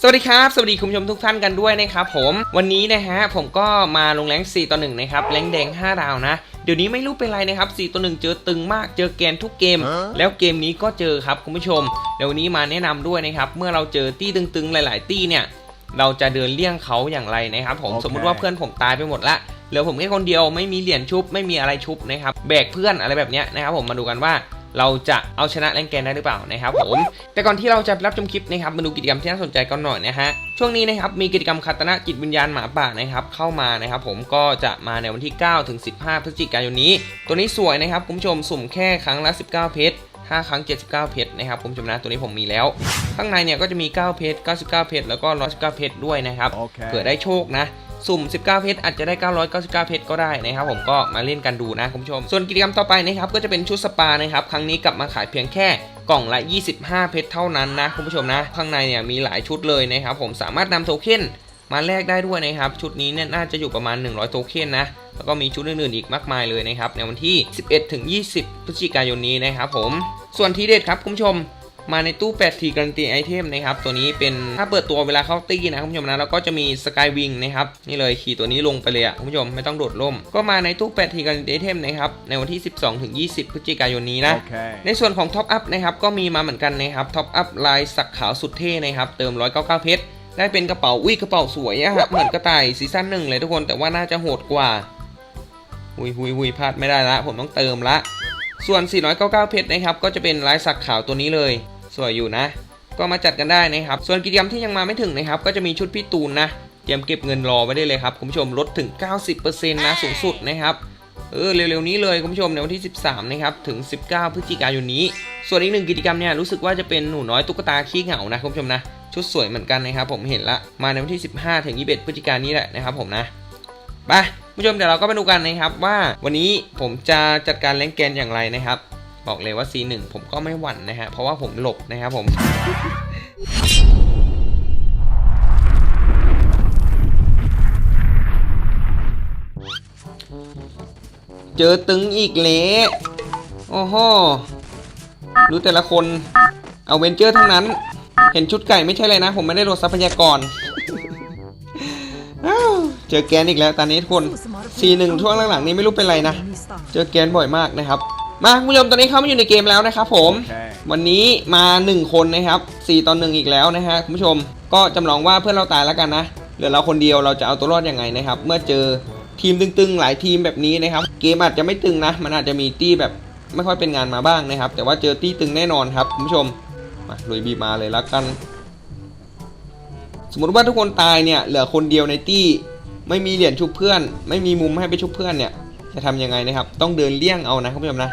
สวัสดีครับ สวัสดีคุณผู้ชมทุกท่านกันด้วยนะครับผมวันนี้นะฮะผมก็มาลงแรง4ต่อ1นะครับแรงแดง 5 ดาวนะเดี๋ยวนี้ไม่รู้เป็นไรนะครับ4ต่อ1เจอตึงมากเจอแกนทุกเกม แล้วเกมนี้ก็เจอครับคุณผู้ชมเดี๋ยววันนี้มาแนะนำด้วยนะครับเมื่อเราเจอตี้ตึงๆหลาย ๆ ตี้เนี่ยเราจะเดินเลี่ยงเขาอย่างไรนะครับผมโอเคสมมุติว่าเพื่อนผมตายไปหมดละเหลือผมแค่คนเดียวไม่มีเหรียญชุบไม่มีอะไรชุบนะครับแบกเพื่อนอะไรแบบเนี้ยนะครับผมมาดูกันว่า เราจะเอาชนะแรงแกนได้หรือเปล่านะครับผมแต่ก่อนที่เราจะรับชมคลิปนะครับมาดูกิจกรรมที่น่าสนใจกันหน่อยนะฮะช่วงนี้นะครับมีกิจกรรมคาตนะจิตวิญญาณหมาป่านะครับเข้ามานะครับผมก็จะมาในวันที่9ถึง15 พฤศจิกายนนี้ ตัวนี้สวยนะครับคุณผู้ชมสุ่มแค่ครั้งละ 19 เพชร5ครั้ง 79 เพชรนะครับคุณผู้ชมนะตัวนี้ผมมีแล้ว ข้างในเนี่ยก็จะมี 9 เพชร 99 เพชรแล้วก็ 119 เพชรด้วยนะครับโอเคเผื่อได้โชคนะ สุ่ม 19 เพชรอาจจะได้ 999 เพชรก็ได้นะครับผมก็มาเล่นกันดูนะคุณผู้ชม ส่วนกิจกรรมต่อไปนะครับก็จะเป็นชุดสปานะครับครั้งนี้กลับมาขายเพียงแค่กล่องละ 25 เพชรเท่านั้นนะคุณผู้ชมนะ ข้างในเนี่ยมีหลายชุดเลยนะครับผมสามารถนำโทเค็นมาแลกได้ด้วยนะครับ ชุดนี้เนี่ยน่าจะอยู่ประมาณ 100 โทเค็นนะ แล้วก็มีชุดอื่นๆอีกมากมายเลยนะครับในวันที่ 11 ถึง 20 พฤศจิกายนนี้นะครับผม ส่วนทีเด็ดครับคุณผู้ชม มาในตู้8ทีการันตีไอเทมนะครับตัวนี้เป็นถ้าเปิดตัวเวลาเข้าตี้นะคุณผู้ชมนะแล้วก็จะมีสกายวิงนะครับนี่เลยขี่ตัวนี้ลงไปเลยอะคุณผู้ชมไม่ต้องโดดร่ม ก็มาในตู้8ทีการันตีไอเทมนะครับในวันที่ 12ถึง20 พฤศจิกายนนี้นะโอเคในส่วนของท็อปอัพนะครับก็มีมาเหมือนกันนะครับท็อปอัพลายสักขาวสุดเท่นะครับเติม 199 เพชรได้เป็นกระเป๋าอุ้ยกระเป๋าสวยอะฮะเหมือนกระต่ายซีซั่นหนึ่งเลยทุกคนแต่ว่าน่าจะโหดกว่าหุยหุยหุยพลาดไม่ได้ละ ผมต้องเติมละ ส่วน 499 เพชรนะครับ ก็จะเป็นลายสักขาวตัวนี้เลย สวยอยู่นะ ก็มาจัดกันได้นะครับ ส่วนกิจกรรมที่ยังมาไม่ถึงนะครับ ก็จะมีชุดพี่ตูนนะ เตรียมเก็บเงินรอไว้ได้เลยครับคุณผู้ชมลดถึง 90%นะสูงสุดนะครับเออเร็วๆนี้เลยคุณผู้ชมในวันที่ 13 นะครับถึง 19 พฤศจิกายนนี้ ส่วนอีกหนึ่งกิจกรรมเนี่ยรู้สึกว่าจะเป็นหนูน้อยตุ๊กตาขี้เหงานะคุณผู้ชมนะชุดสวยเหมือนกันนะครับผมเห็นละมาในวันที่ 15 ถึง 21 พฤศจิกายนนี้แหละนะครับผมนะไปคุณผู้ชมเดี๋ยวเราก็ไปดูกันนะครับว่าวันนี้ผมจะจัดการแรงแกนอย่างไรนะครับ บอกเลยว่า C1 ผมก็ไม่หวั่นนะฮะ เพราะว่าผมหลบนะครับผมเจอตึงอีกเละโอ้โหดูแต่ละคนเอาเวนเจอร์ทั้งนั้น เห็นชุดไก่ไม่ใช่เลยนะ ผมไม่ได้ลดทรัพยากร เจอแกนอีกแล้วตอนนี้ทุกคน C1 ช่วงหลังๆนี้ไม่รู้เป็นไรนะ เจอแกนบ่อยมากนะครับ มาคุณผู้ชมตอนนี้เข้ามาอยู่ในเกมแล้วนะครับผมโอเควันนี้มา1คนนะครับ4ต่อ1อีกแล้วนะฮะคุณผู้ชมก็จำลองว่าเพื่อนเราตายแล้วกันนะเหลือเราคนเดียวเราจะเอาตัวรอดยังไงนะครับเมื่อเจอทีมตึงๆ หลายทีมแบบนี้นะครับ เกมอาจจะไม่ตึงนะ มันอาจจะมีตี้แบบไม่ค่อยเป็นงานมาบ้างนะครับ แต่ว่าเจอตี้ตึงแน่นอนครับคุณผู้ชมมาลุยบีมาเลยละกัน สมมติว่าทุกคนตายเนี่ยเหลือคนเดียวในตี้ไม่มีเหรียญชุบเพื่อน ไม่มีมุมให้ไปชุบเพื่อนเนี่ยจะทำยังไงนะครับ ต้องเดินเลี่ยงเอานะคุณผู้ชมนะ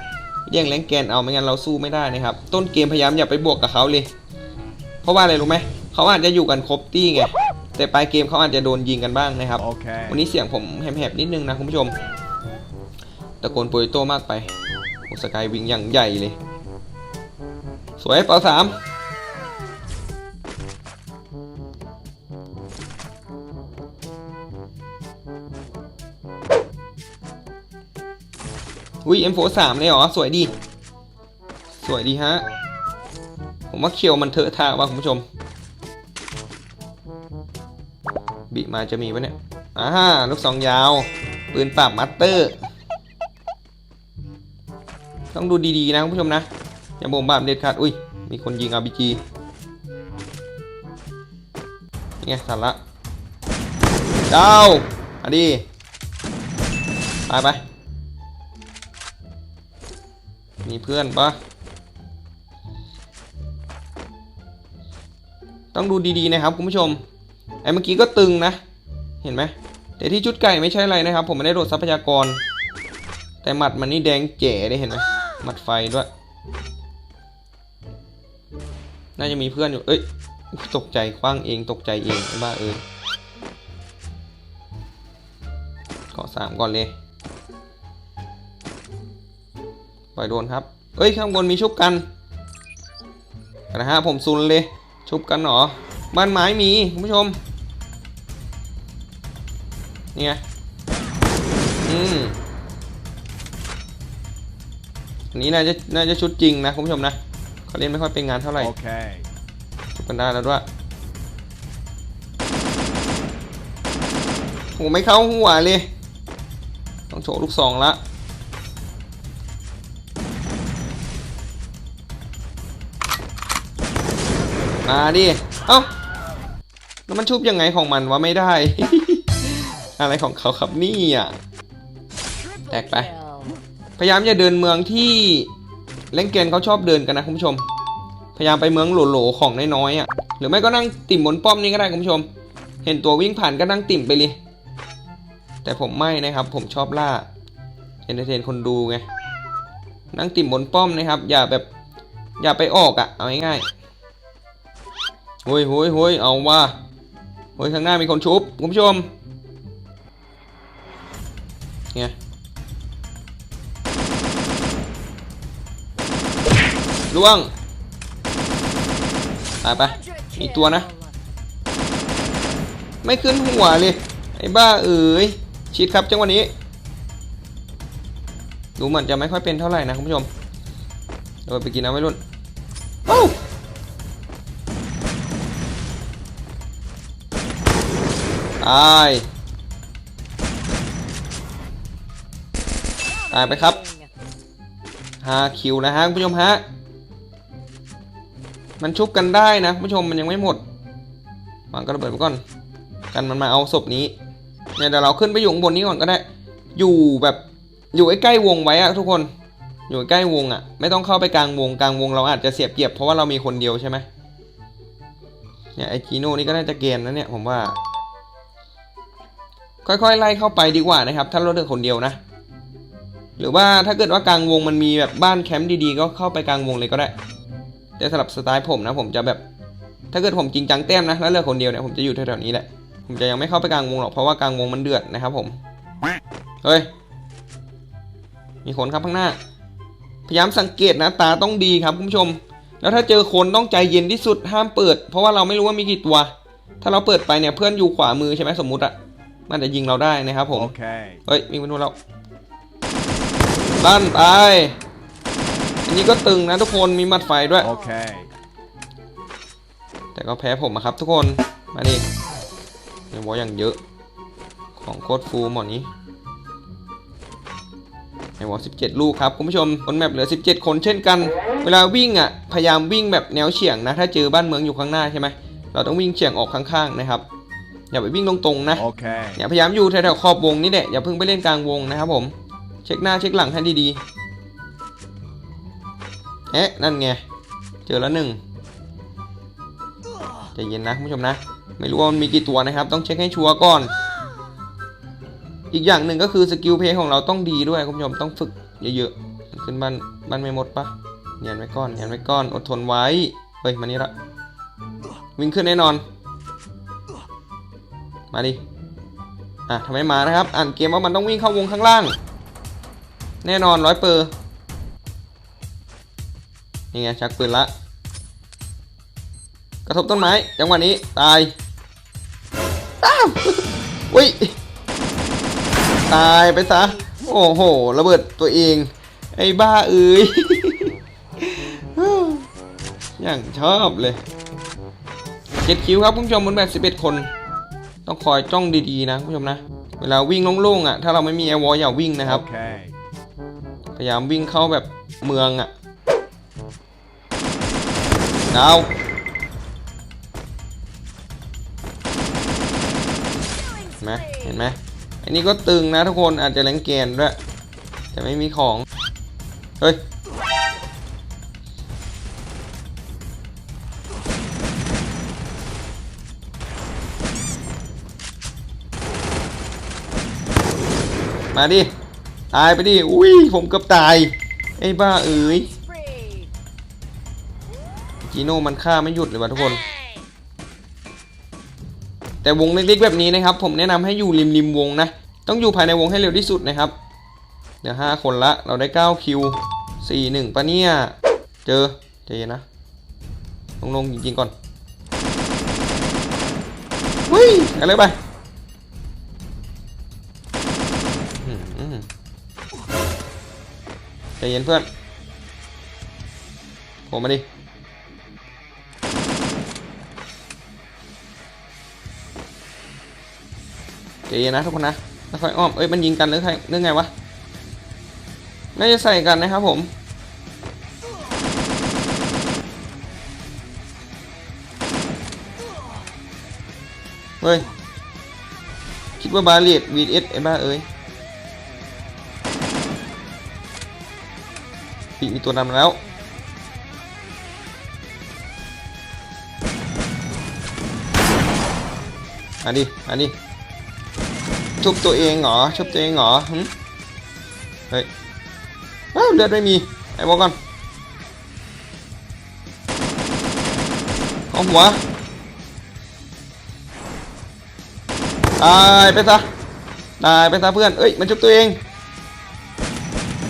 เลี่ยงแรงแกนเอาไม่งั้นเราสู้ไม่ได้นะครับ ต้นเกมพยายามอย่าไปบวกกับเขาเลย เพราะว่าอะไรรู้ไหมเขาอาจจะอยู่กันครบตี้ไงแต่ปลายเกมเขาอาจจะโดนยิงกันบ้างนะครับโอเควันนี้เสียงผมแหบๆนิดนึงนะคุณผู้ชมตะโกนโปรยโตมากไปโอ้สกายวิงอย่างใหญ่เลย สวยเปาสาม อุ้ย M4 สามเลยเหรอ สวยดี สวยดีฮะ ผมว่าเคียวมันเถอะทาว่ะคุณผู้ชม บิมาจะมีปะเนี่ยอ่าลูกซองยาว ปืนปราบมัตเตอร์ ต้องดูดีๆนะคุณผู้ชมนะ อย่าบ่มบามเด็ดขาด อุ้ย มีคนยิง RPG นี่ไงทันละเจ้าอะดีไปไป มีเพื่อนปะต้องดูดีๆนะครับคุณผู้ชม ไอ้เมื่อกี้ก็ตึงนะ เห็นไหมแต่ที่ชุดไก่ไม่ใช่อะไรนะครับ ผมไม่ได้โดดทรัพยากร แต่หมัดมันนี่แดงเจ๋ได้เห็นไหมหมัดไฟด้วย น่าจะมีเพื่อนอยู่ เอ้ย ตกใจคว้างเองตกใจเองบ้าเอ้ยขอสามก่อนเลย ล่อยโดนครับ เอ้ยข้างบนมีชุบกันนะฮะผมซุนเลย ชุบกันหรอบ้านไม้มีคุณผู้ชมนี่ไงอืมนี้น่าจะน่าจะชุดจริงนะคุณผู้ชมนะเขาเล่นไม่ค่อยเป็นงานเท่าไหร่ โอเคชุบกันได้แล้วด้วยโอ้ไม่เข้าหัวเลย ต้องโฉกลูกสองละ มาดิ เอ้า แล้วมันชุบยังไงของมันวะไม่ได้ อะไรของเขาครับนี่อะ แตกไป พยายามอย่าเดินเมืองที่เล่นเกนเขาชอบเดินกันนะคุณผู้ชม พยายามไปเมืองโหลๆของน้อยๆอะ หรือไม่ก็นั่งติ่มบนป้อมนี้ก็ได้คุณผู้ชม เห็นตัววิ่งผ่านก็นั่งติ่มไปเลย แต่ผมไม่นะครับ ผมชอบล่าเอนเตอร์เทนคนดูไง นั่งติ่มบนป้อมนะครับ อย่าแบบ อย่าไปออกอะ เอาง่ายๆ ฮ้ยโฮ้ยโฮ้ยเอาว่าโฮ้ยข้างหน้ามีคนชุบคุณผู้ชมไงล่วงตายไปอีกตัวนะ ไม่ขึ้นหัวเลย ไอ้บ้าเอ๋ยชิดครับจังวะนี้ ดูเหมือนจะไม่ค่อยเป็นเท่าไหร่นะคุณผู้ชมเดี๋ยวไปกินน้ำไว้รุ่นโอ้ ตาย ตายไปครับ5คิวนะฮะคุณผู้ชมฮะ มันชุบกันได้นะคุณผู้ชมมันยังไม่หมดวางกระเบิดไปก่อน กันมันมาเอาศพนี้ เนี่ยเดี๋ยวเราขึ้นไปอยู่ข้างบนนี้ก่อนก็ได้ อยู่แบบอยู่ใกล้วงไว้อะทุกคน อยู่ใกล้วงอะไม่ต้องเข้าไปกลางวงกลางวงเราอาจจะเสียเปรียบเพราะว่าเรามีคนเดียวใช่ไหมเนี่ยไอจีโน่นี่ก็น่าจะเกมนะเนี่ยผมว่า ค่อยๆไล่เข้าไปดีกว่านะครับ ถ้าเราเลือกคนเดียวนะ หรือว่าถ้าเกิดว่ากลางวงมันมีแบบบ้านแคมป์ดีๆ ก็เข้าไปกลางวงเลยก็ได้ แต่สำหรับสไตล์ผมนะ ผมจะแบบ ถ้าเกิดผมจริงจังแต้มนะแล้วเลือกคนเดียวเนี่ยผมจะอยู่แถวๆนี้แหละ ผมจะยังไม่เข้าไปกลางวงหรอกเพราะว่ากลางวงมันเดือดนะครับผม เฮ้ย มีคนครับข้างหน้า พยายามสังเกตนะตาต้องดีครับคุณผู้ชม แล้วถ้าเจอคนต้องใจเย็นที่สุดห้ามเปิด เพราะว่าเราไม่รู้ว่ามีกี่ตัว ถ้าเราเปิดไปเนี่ยเพื่อนอยู่ขวามือใช่ไหมสมมุติอะ มันจะยิงเราได้นะครับผม Okay. เฮ้ยวิ่งไปนู่นแล้วลั่นตายอันนี้ก็ตึงนะทุกคนมีหมัดไฟด้วย Okay. แต่ก็แพ้ผมอะครับทุกคนมาดิเดี๋ยววออย่างเยอะ ของโคตรฟูหมดนี้ไอวอ17 ลูกครับคุณผู้ชมบนแมปเหลือ 17 คนเช่นกัน เวลาวิ่งอะพยายามวิ่งแบบแนวเฉียงนะ ถ้าเจอบ้านเมืองอยู่ข้างหน้าใช่ไหมเราต้องวิ่งเฉียงออกข้างๆนะครับ อย่าไปวิ่งตรงๆนะ Okay. เนี่ยพยายามอยู่แถวๆขอบวงนี่แหละ อย่าเพิ่งไปเล่นกลางวงนะครับผม เช็คหน้าเช็คหลังให้ดีๆ เอ๊ะ นั่นไง เจอแล้วหนึ่งใจเย็นนะคุณผู้ชมนะ ไม่รู้ว่ามันมีกี่ตัวนะครับ ต้องเช็คให้ชัวร์ก่อน อีกอย่างหนึ่งก็คือสกิลเพลย์ของเราต้องดีด้วยคุณผู้ชมต้องฝึกเยอะๆ ขึ้นบ้านบ้านไม่หมดปะเนียนไว้ก่อนเนียนไว้ก่อน อดทนไว้ เฮ้ย มานี่ละ วิ่งขึ้นแน่นอน มาดิ อะทำไมมานะครับ อ่านเกมว่ามันต้องวิ่งเข้าวงข้างล่าง แน่นอนร้อยเปอร์นี่ไงชักปืนละ กระทบต้นไม้ จังหวะนี้ ตายอ้าวอุ้ย ตายไปซะ โอ้โห ระเบิดตัวเอง ไอ้บ้าเอ้ย อย่างชอบเลย เจ็ดคิวครับคุณผู้ชมบนแบบสิบเอ็ดคน ต้องคอยจ้องดีๆนะคุณผู้ชมนะ เวลาวิ่งโล่งๆอะถ้าเราไม่มีแอร์วอลอย่าวิ่งนะครับ Okay. พยายามวิ่งเข้าแบบเมืองอะดาวเห็นไหมเห็นไหมอันนี้ก็ตึงนะทุกคนอาจจะแรงเกนด้วยแต่ไม่มีของ เฮ้ย มาดิ ตายไปดิ อุ้ยผมเกือบตาย ไอ้บ้าเอ๋ยจีโน่มันฆ่าไม่หยุดเลยว่ะทุกคน แต่วงเล็กๆแบบนี้นะครับ ผมแนะนำให้อยู่ริมริมๆวงนะ ต้องอยู่ภายในวงให้เร็วที่สุดนะครับ เดี๋ยวห้าคนละ เราได้9คิว4 1ปะเนี่ย เจอใจเย็นนะ ลงๆจริงๆก่อนวิ่งอะไรไป ใจเย็นเพื่อนโผล่มาดิใจเย็นนะทุกคนนะค่อยอ้อม เอ้ย มันยิงกันหรือใครหรือไงวะ น่าจะใส่กันนะครับผม เฮ้ย คิดว่าบาเลียดวีเอสไอ้บ้าเอ้ย ปีมีตัวดำแล้ว อันนี้อันนี้ชุบตัวเองเหรอชุบตัวเองเหรอหึเฮ้ยเลือดไม่มี ไอ้บอกก่อนเอาหัวตายไปซะตายไปซะเพื่อน เอ้ย มันชุบตัวเอง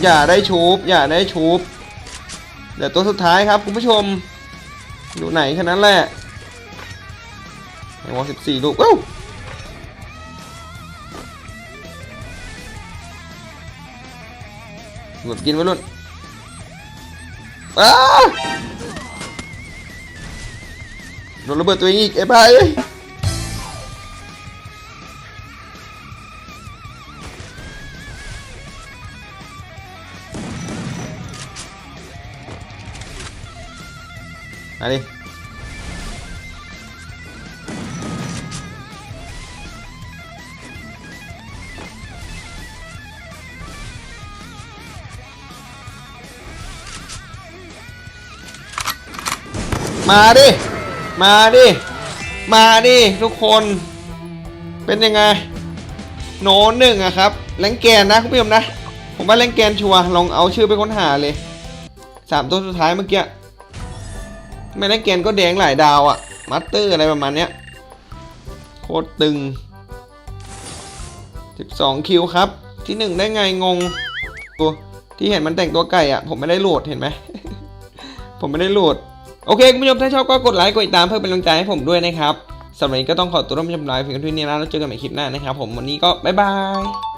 อย่าได้ชุบอย่าได้ชุบเดี๋ยวตัวสุดท้ายครับคุณผู้ชม อยู่ไหนแค่นั้นแหละไอ้วอสิบสี่ลูกเอ้าหมดกินไว้รุ่นอ้าโดนระเบิดตัวเองอีกไอ้บ้าเอ้ย ดิ มาดิ มาดิ มาดิทุกคน เป็นยังไง โนหนึ่งอะครับแรงแกนนะคุณผู้ชมนะ ผมว่าแรงแกนชัวร์ลองเอาชื่อไปค้นหาเลยสามตัวสุดท้ายเมื่อกี้ ไม่ได้เกณฑ์ก็แดงหลายดาวอะมัตเตอร์อะไรประมาณเนี้ย โคตรตึง 12 คิวครับ ที่หนึ่งได้ไงงงตัวที่เห็นมันแต่งตัวไก่อะผมไม่ได้โหลดเห็นไหม ผมไม่ได้โหลด โอเคคุณผู้ชมถ้าชอบก็กดไลค์กดติดตามเพื่อเป็นกำลังใจให้ผมด้วยนะครับสำหรับวันนี้ก็ต้องขอตัวร่วมชมไลฟ์เพียงเท่านี้นะแล้วเจอกันใหม่คลิปหน้านะครับผมวันนี้ก็บ๊ายบาย